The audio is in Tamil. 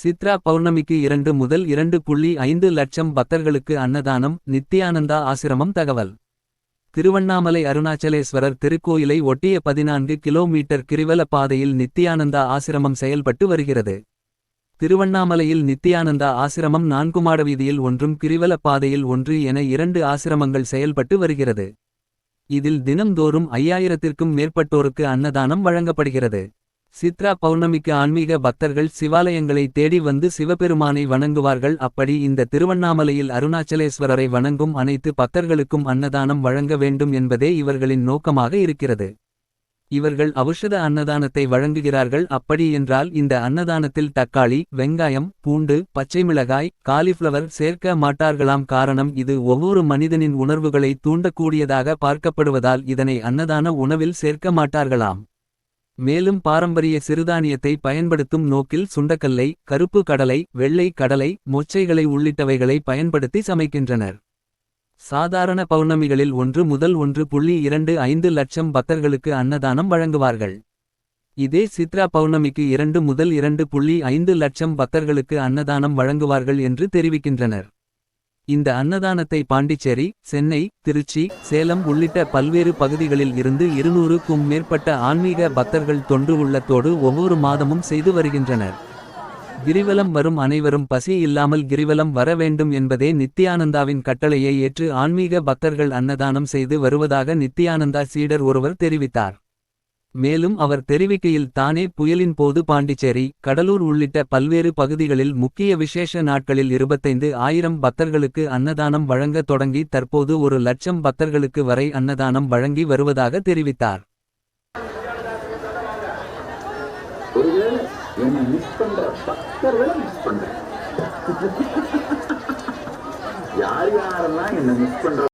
சித்ரா பௌர்ணமிக்கு இரண்டு முதல் இரண்டு புள்ளி ஐந்து லட்சம் பக்தர்களுக்கு அன்னதானம் நித்தியானந்தா ஆசிரமம் தகவல். திருவண்ணாமலை அருணாச்சலேஸ்வரர் திருக்கோயிலை ஒட்டிய பதினான்கு கிலோமீட்டர் கிரிவல பாதையில் நித்தியானந்தா ஆசிரமம் செயல்பட்டு வருகிறது. திருவண்ணாமலையில் நித்தியானந்தா ஆசிரமம் நான்குமாட வீதியில் ஒன்றும் கிரிவல பாதையில் ஒன்று என இரண்டு ஆசிரமங்கள் செயல்பட்டு வருகிறது. இதில் தினம்தோறும் ஐயாயிரத்திற்கும் மேற்பட்டோருக்கு அன்னதானம் வழங்கப்படுகிறது. சித்ரா பௌர்ணமிக்கு ஆன்மீக பக்தர்கள் சிவாலயங்களை தேடி வந்து சிவபெருமானை வணங்குவார்கள். அப்படி இந்த திருவண்ணாமலையில் அருணாச்சலேஸ்வரரை வணங்கும் அனைத்து பக்தர்களுக்கும் அன்னதானம் வழங்க வேண்டும் என்பதே இவர்களின் நோக்கமாக இருக்கிறது. இவர்கள் அவுஷத அன்னதானத்தை வழங்குகிறார்கள். அப்படி என்றால் இந்த அன்னதானத்தில் தக்காளி வெங்காயம் பூண்டு பச்சை மிளகாய் காலிஃப்ளவர் சேர்க்க மாட்டார்களாம். காரணம் இது ஒவ்வொரு மனிதனின் உணர்வுகளை தூண்டக்கூடியதாக பார்க்கப்படுவதால் இதனை அன்னதான உணவில் சேர்க்க மாட்டார்களாம். மேலும் பாரம்பரிய சிறுதானியத்தை பயன்படுத்தும் நோக்கில் சுண்டக்கல்லை கருப்பு கடலை வெள்ளை கடலை மொச்சைகளை உள்ளிட்டவைகளை பயன்படுத்தி சமைக்கின்றனர். சாதாரண பௌர்ணமிகளில் ஒன்று முதல் ஒன்று புள்ளி இரண்டு ஐந்து லட்சம் பக்தர்களுக்கு அன்னதானம் வழங்குவார்கள். இதே சித்ரா பௌர்ணமிக்கு இரண்டு முதல் இரண்டு புள்ளி ஐந்து லட்சம் பக்தர்களுக்கு அன்னதானம் வழங்குவார்கள் என்று தெரிவிக்கின்றனர். இந்த அன்னதானத்தை பாண்டிச்சேரி சென்னை திருச்சி சேலம் உள்ளிட்ட பல்வேறு பகுதிகளில் இருந்து இருநூறுக்கும் மேற்பட்ட ஆன்மீக பக்தர்கள் தொண்டு உள்ளத்தோடு ஒவ்வொரு மாதமும் செய்து வருகின்றனர். கிரிவலம் வரும் அனைவரும் பசி இல்லாமல் கிரிவலம் வர வேண்டும் என்பதே நித்தியானந்தாவின் கட்டளையை ஏற்று ஆன்மீக பக்தர்கள் அன்னதானம் செய்து வருவதாக நித்தியானந்தா சீடர் ஒருவர் தெரிவித்தார். மேலும் அவர் தெரிவிக்கையில் தானே புயலின் போது பாண்டிச்சேரி கடலூர் உள்ளிட்ட பல்வேறு பகுதிகளில் முக்கிய விசேஷ நாட்களில் இருபத்தைந்து ஆயிரம் பக்தர்களுக்கு அன்னதானம் வழங்க தொடங்கி தற்போது ஒரு லட்சம் பக்தர்களுக்கு வரை அன்னதானம் வழங்கி வருவதாக தெரிவித்தார். யார் யாரெல்லாம் மிஸ் பண்ற